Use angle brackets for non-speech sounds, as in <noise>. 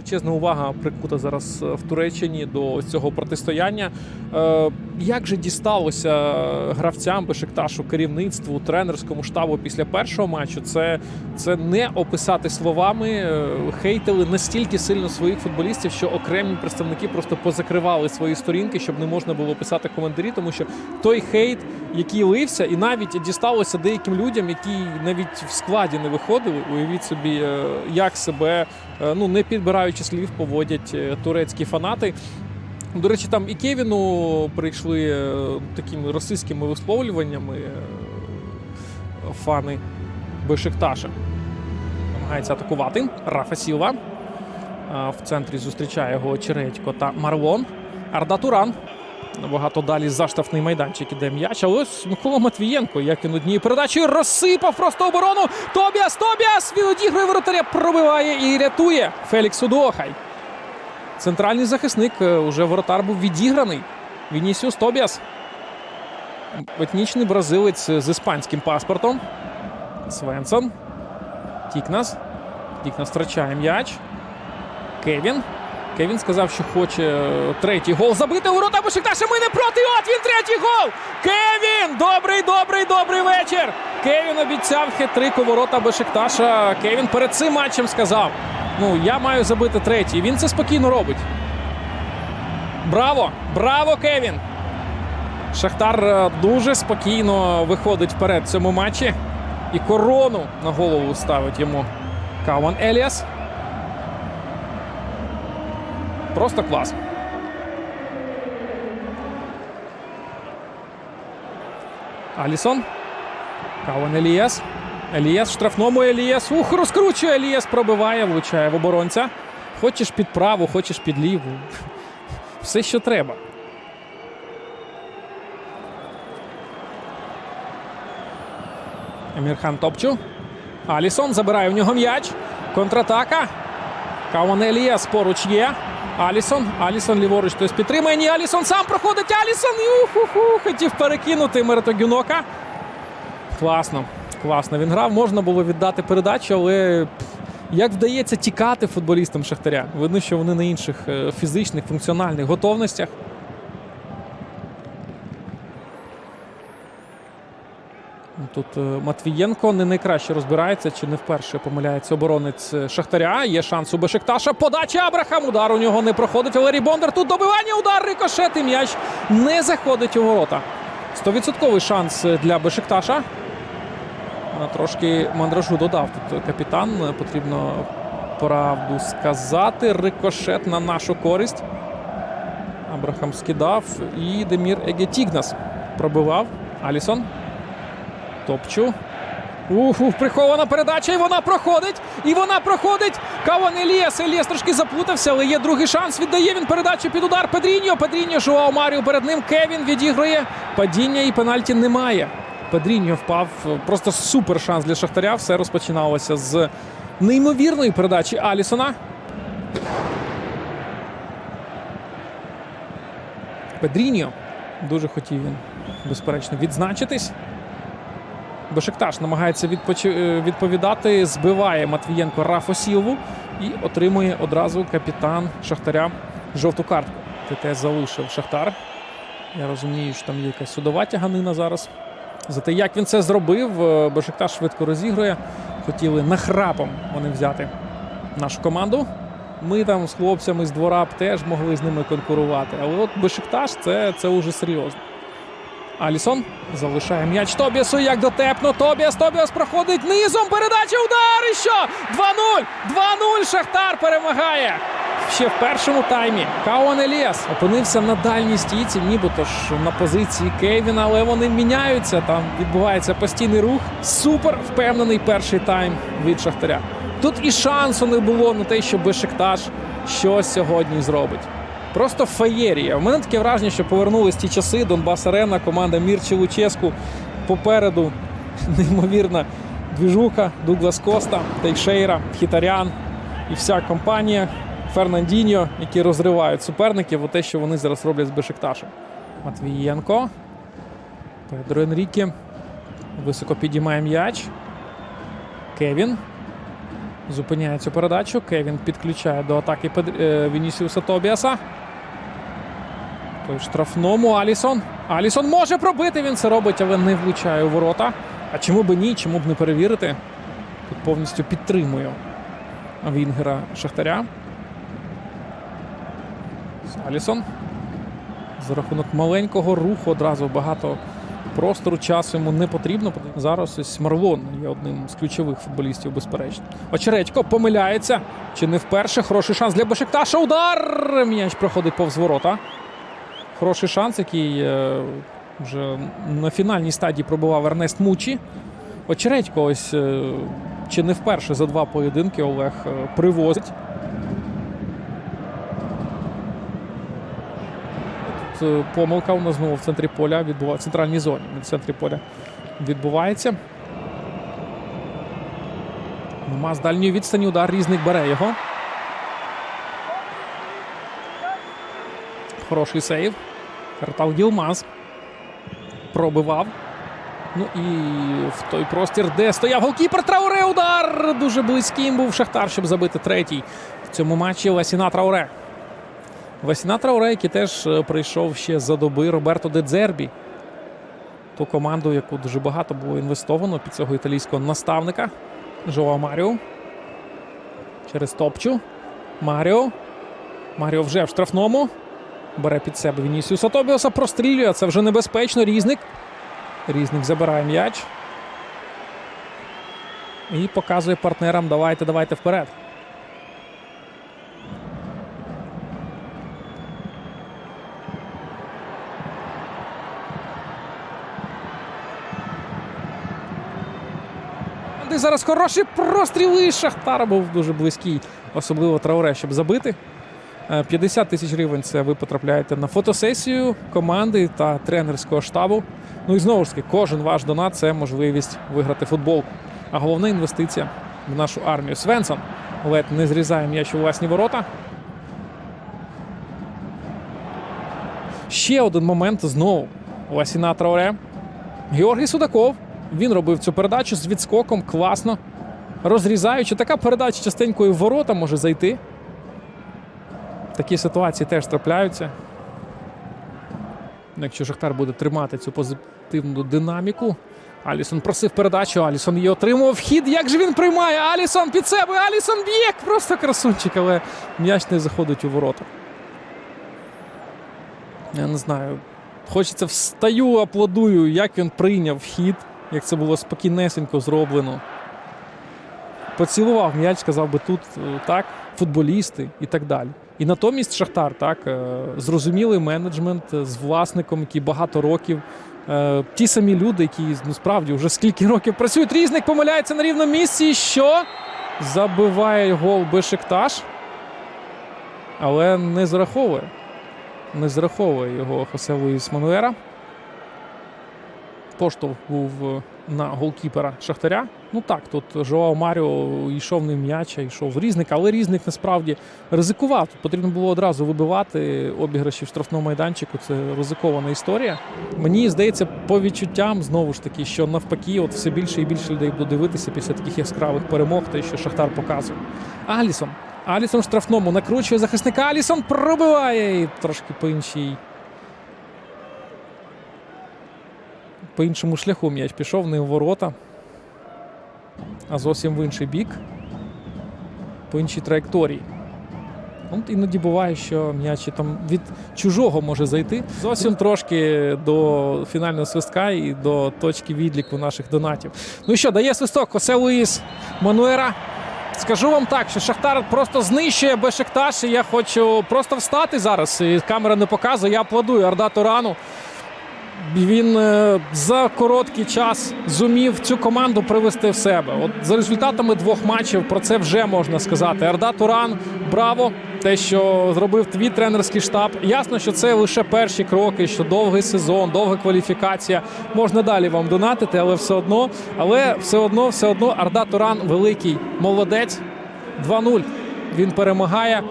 величезна увага прикута зараз е, в Туреччині до цього протистояння. Е, Як же дісталося гравцям Бешикташу, керівництву, тренерському штабу після першого матчу? Це, це не описати словами. Е, Хейтили настільки сильно своїх футболістів, що окремі представники просто позакривали свої сторінки, щоб не можна було писати коментарі, тому що той хейт, який лився, і навіть дісталося деяким людям, які навіть в складі не виходили. Уявіть собі, як себе, ну не підбираючи слів, поводять е, турецькі фанати. До речі, там і Кевіну прийшли е, такими російськими висловлюваннями е, фани Бешикташа. Намагається атакувати. Рафа Сілва. В центрі зустрічає його Чередько та Марлон. Арда Туран. Набагато далі за майданчик іде м'яч. Але ось Микола Матвієнко, як він однією передачею розсипав просто оборону. Тобіас, Тобіас! Він одігрує воротаря, пробиває і рятує Фелікс Удохай. Центральний захисник е, уже воротар був відіграний. Вінісіус Тобіас. Етнічний бразилець з іспанським паспортом. Свенсон. Тікнас. Тікнас втрачає м'яч. Кевін. Кевін сказав, що хоче е, третій гол забити у ворота Бешикташа. Ми не проти. От він третій гол. Кевін! Добрий, добрий, добрий вечір. Кевін обіцяв хитрик у ворота Бешикташа. Кевін перед цим матчем сказав: ну, я маю забити третій. Він це спокійно робить. Браво! Браво, Кевін! Шахтар е, дуже спокійно виходить вперед в цьому матчі. І корону на голову ставить йому Каван Еліас. Просто клас. Алісон. Каван. Еліас в штрафному Еліас. Ух, розкручує Еліас, пробиває, влучає в оборонця. Хочеш під праву, хочеш під ліву. <laughs> Все, що треба. Емірхан Топчу. Алісон забирає в нього м'яч. Контратака. Каван Еліас поруч є. Алісон. Алісон ліворуч хтось підтримує. Ні, Алісон сам проходить. Алісон. І уху-ху. Хотів перекинути Мертогюнока. Класно. Класно він грав. Можна було віддати передачу, але як вдається тікати футболістам Шахтаря? Видно, що вони на інших е, фізичних, функціональних готовностях. Тут е, Матвієнко не найкраще розбирається, чи не вперше помиляється оборонець е, Шахтаря. Є шанс у Бешикташа. Подача Абрахам. Удар у нього не проходить. Валерій Бондар. Тут добивання. Удар рикошет. І м'яч не заходить у ворота. Стовідсотковий шанс е, для Бешикташа. Трошки мандражу додав тут капітан. Е, Потрібно правду сказати. Рикошет на нашу користь. Абрахам скидав. І Демір Егетігнас пробивав. Алісон. Топчу. Уху, прихована передача, і вона проходить. І вона проходить. Каван Еліас. Еліас трошки заплутався, але є другий шанс. Віддає він передачу під удар. Педріньо. Педріньо Жуау Маріо перед ним. Кевін відіграє. Падіння і пенальті немає. Педріньо впав. Просто супер шанс для Шахтаря. Все розпочиналося з неймовірної передачі Алісона. Педріньо. Дуже хотів він, безперечно, відзначитись. Бешикташ намагається е, відповідати, збиває Матвієнко Рафо Сілву і отримує одразу капітан Шахтаря жовту картку. ТТ залишив Шахтар. Я розумію, що там є якась судова тяганина зараз. За те, як він це зробив, е, Бешикташ швидко розігрує. Хотіли нахрапом вони взяти нашу команду. Ми там з хлопцями з двора б теж могли з ними конкурувати. Але от Бешикташ це, це уже серйозно. Алісон залишає м'яч Тобіасу. Як дотепно. Тобіас. Тобіас проходить низом. Передача удар. І що? 2-0. 2-0. Шахтар перемагає. Ще в першому таймі. Кауан Еліас опинився на дальній стійці, нібито ж на позиції Кейвіна, але вони міняються. Там відбувається постійний рух. Супер впевнений перший тайм від Шахтаря. Тут і шансу не було на те, що Бешикташ щось сьогодні зробить. Просто феєрія. У мене таке враження, що повернулись ті часи. Донбас Арена, команда Мірчі Луческу. Попереду <laughs> неймовірна двіжуха, Дуглас Коста, Тейшейра, Хітарян і вся компанія Фернандіньо, які розривають суперників. те, що вони зараз роблять з Бешикташем. Матвієнко. Педро Енріке. Високо підіймає м'яч. Кевін. Зупиняє цю передачу. Кевін підключає до атаки е, Вінісіуса Тобіаса. Той штрафному Алісон. Алісон може пробити. Він це робить, але не влучає у ворота. А чому б ні? Чому б не перевірити? Тут повністю підтримую Вінгера Шахтаря. Алісон. За рахунок маленького руху одразу багато простору часу йому не потрібно. Зараз ось Марлон є одним з ключових футболістів, безперечно. Очередько помиляється. Чи не вперше? Хороший шанс для Бешикташа. Удар! М'яч проходить повз ворота. Хороший шанс, який е, вже на фінальній стадії пробував Ернест Мучі. Очередько ось е, чи не вперше за два поєдинки Олег е, привозить. Тут помилка у нас знову в центрі поля відбува... в центральній зоні. В центрі поля відбувається. Нема з дальньої відстані удар різник бере його. Хороший сейв. Картал Гілмаз. Пробивав. Ну і в той простір, де стояв голкіпер Трауре. Удар! Дуже близьким був Шахтар, щоб забити третій в цьому матчі Ласіна Трауре. Ласіна Трауре, який теж е, прийшов ще за доби Роберто Де Дзербі. Ту команду, яку дуже багато було інвестовано під цього італійського наставника Жоа Маріо. Через топчу. Маріо. Маріо вже в штрафному. Бере під себе Вінісіуса Тобіоса, прострілює. Це вже небезпечно. Різник. Різник забирає м'яч. І показує партнерам: давайте, давайте вперед. Зараз хороший простріл і Шахтар був дуже близький, особливо Трауре, щоб забити. Е, 50 тисяч гривень це ви потрапляєте на фотосесію команди та тренерського штабу. Ну і знову ж таки, кожен ваш донат це можливість виграти футболку. А головна інвестиція в нашу армію. Свенсон ледь не зрізає м'яч у власні ворота. Ще один момент знову. Ласіна Трауре. Георгій Судаков. Він робив цю передачу з відскоком класно. Розрізаючи, така передача частенько і в ворота може зайти. Такі ситуації теж трапляються. Якщо Шахтар буде тримати цю позитивну динаміку. Алісон просив передачу, Алісон її отримував. Вхід, як же він приймає? Алісон під себе! Алісон б'є! Просто красунчик, але м'яч не заходить у ворота. Я не знаю. Хочеться встаю, аплодую, як він прийняв вхід, як це було спокійнесенько зроблено. Поцілував м'яч, сказав би тут е, так, футболісти і так далі. І натомість Шахтар, так, е, зрозумілий менеджмент е, з власником, який багато років. Ті самі люди, які ну, справді вже скільки років працюють. Різник помиляється на рівному місці. Що? Забиває гол Бешикташ, але не зараховує. Не зараховує його Хосе Луїс Мануера. Поштовх був на голкіпера Шахтаря. Ну так, тут Жоао Маріо йшов не м'яч, а йшов різник, але різник насправді ризикував. Тут потрібно було одразу вибивати обіграші в штрафному майданчику. Це ризикована історія. Мені здається, по відчуттям знову ж таки, що навпаки, от все більше і більше людей буде дивитися після таких яскравих перемог, те, що Шахтар показує. Алісон. Алісон штрафному накручує захисника. Алісон пробиває і трошки по іншій. По іншому шляху м'яч пішов, не в ворота, а зовсім в інший бік, по іншій траєкторії. От іноді буває, що м'яч там від чужого може зайти. Зовсім трошки до фінального свистка і до точки відліку наших донатів. Ну що, дає свисток Хосе Луїс Мануера. Скажу вам так, що Шахтар просто знищує Бешикташ, і я хочу просто встати зараз. І камера не показує. Я аплодую Арда Турану. Він е, за короткий час зумів цю команду привести в себе. От за результатами двох матчів про це вже можна сказати. Арда Туран, браво! Те, що зробив твій тренерський штаб. Ясно, що це лише перші кроки, що довгий сезон, довга кваліфікація. Можна далі вам донатити, але все одно, але все одно, все одно Арда Туран великий молодець. 2-0. Він перемагає.